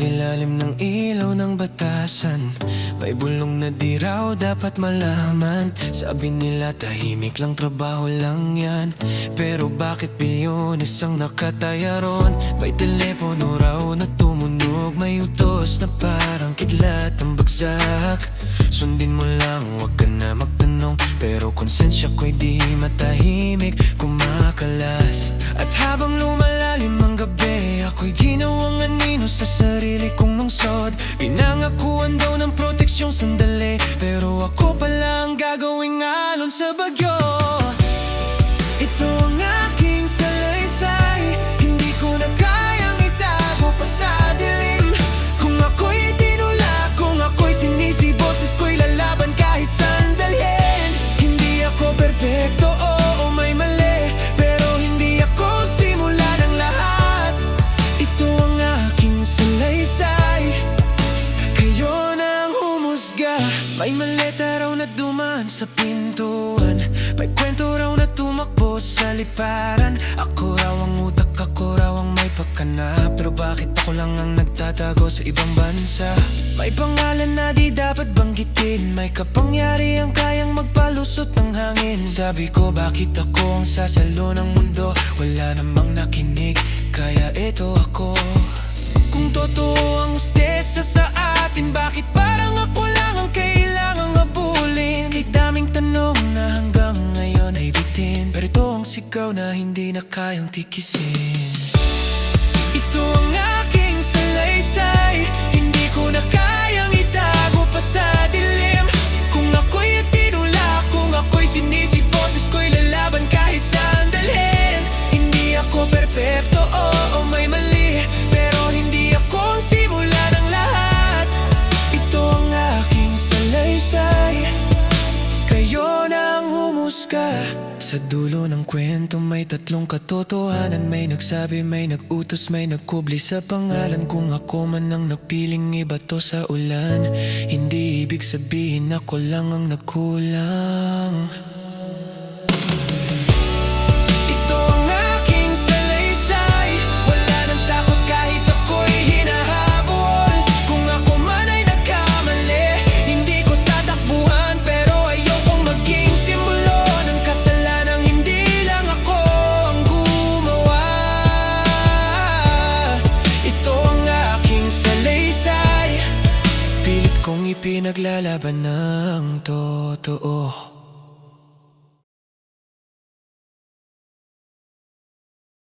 ilalim ng ilaw ng batasan May bulong na di raw dapat malaman. Sabi nila tahimik lang trabaho lang yan. Pero bakit bilyones ang nakataya ron? May telepono raw na tumunog May utos na parang kidlat ang bagsak. Sundin mo lang, wag ka na magtanong. Pero konsensya ko'y di matahimik Kumakalas. At habang lumalalim ang gabi Ako'y ginawang anino sa sarili ng proteksyong sandali Pero ako pala ang gagawing alon sa bagyo humusga May maleta raw na dumaan sa pintuan. May kwento raw na tumakbo sa liparan. Ako raw ang utak, ako raw ang may pagkanap. Pero bakit ako lang ang nagtatago sa ibang bansa? May pangalan na di dapat banggitin. May kapangyari ang kayang magpalusot ng hangin. Sabi ko bakit ako ang sasalo ng mundo? Wala namang nakinig, sigaw na hindi na kayang tikisin. Ito ang Sa dulo ng kwento may tatlong katotohanan. May nagsabi, may nagutos, may nagkubli sa pangalan. Kung ako man ang napiling ibato sa ulan Hindi ibig sabihin ako lang ang nagkulang kong ipinaglalaban ng totoo